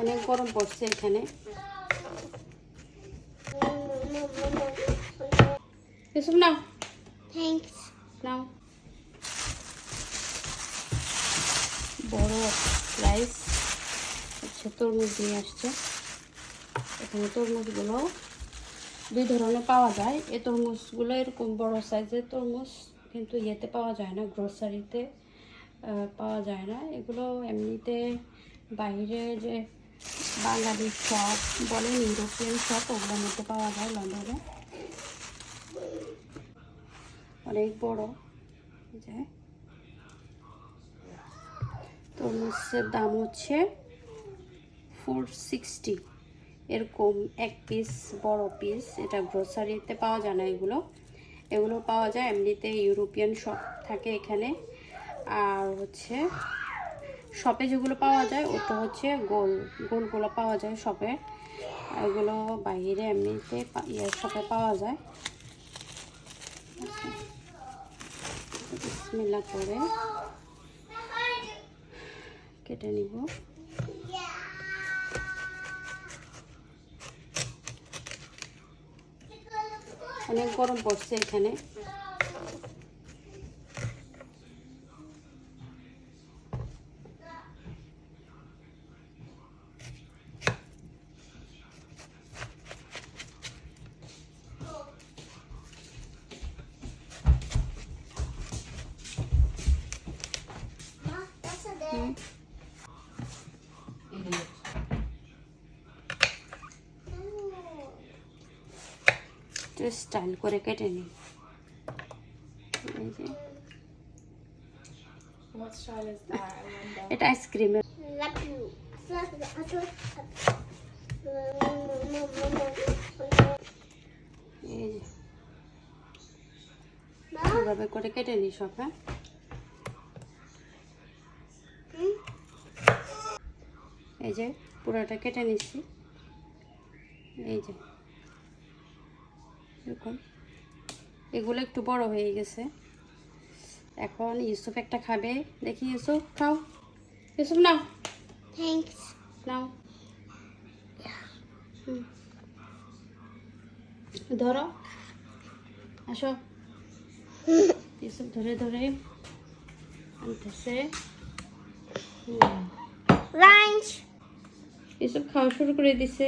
অনেক গরম পড়ছে এখানে। এসব নাও. নাও। বড় রাইস হচ্ছে তরমুজ নিয়ে আসছে। এখানে তরমুজগুলো দুই ধরনের পাওয়া যায়। এই তরমুজগুলো এরকম বড় সাইজের তরমুজ কিন্তু ইয়েতে পাওয়া যায় না গ্রোসারিতে পাওয়া যায় না। এগুলো এমনিতে বাইরে যে বাঙালি শপ বলেন ইউরোপিয়ান শপ ওগুলোর মধ্যে পাওয়া যায় লন্ডনে অনেক বড়। তরমুজের দাম হচ্ছে ফোর সিক্সটি এরকম এক পিস বড় পিস এটা গ্রোসারিতে পাওয়া যায় না এগুলো। এগুলো পাওয়া যায় এমনিতে ইউরোপিয়ান শপ থাকে এখানে। আর হচ্ছে শপে যেগুলো পাওয়া যায়, ওটা হচ্ছে গোল, গোলগুলো পাওয়া যায় শপে এগুলো বাইরে এমনিতে পা- ইয়ে শপে পাওয়া যায়। বিসমিল্লা করে কেটে নিব। অনেক গরম পড়ছে এখানে। একটু স্টাইল করে কেটে নিই. এটা আইসক্রিমের Love you. Love you. এই যে এভাবে করে কেটে নিই সব হ্যাঁ এই যে পুরোটা কেটে নিচ্ছি। এই যে। এরকম এগুলো একটু বড় হয়ে গেছে। এখন ইউসুফ একটা খাবে। দেখি ইউসুফ খাও। ইউসুফ নাও। Thanks. নাও। ধরো। আসো। ইউসুফ ধরে ধরে আনতেছে। হুম। এসব খাওয়া শুরু করে দিছে।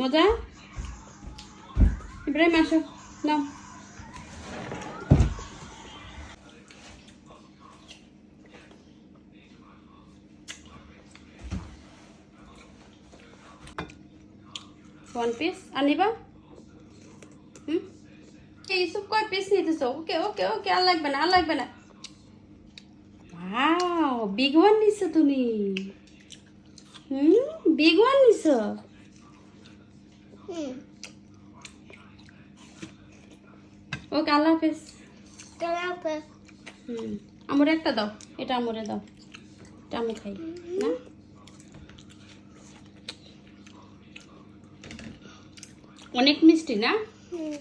মজা? ইব্রাহিম, আসো। নাও। ওয়ান পিস আনিবা? হুম? এইসব কয় পিস নিতেছ? ওকে ওকে ওকে, আর লাগবে না, আর লাগবে না। বিগ ওয়ান নিছো তুমি। হুম বিগ ওয়ান নিছো. ওকে আল্লাহ হাফেজ। Get হুম আমার একটা দাও এটা আমরে দাও। এটা আমি খাই না? অনেক মিষ্টি না? Hmm.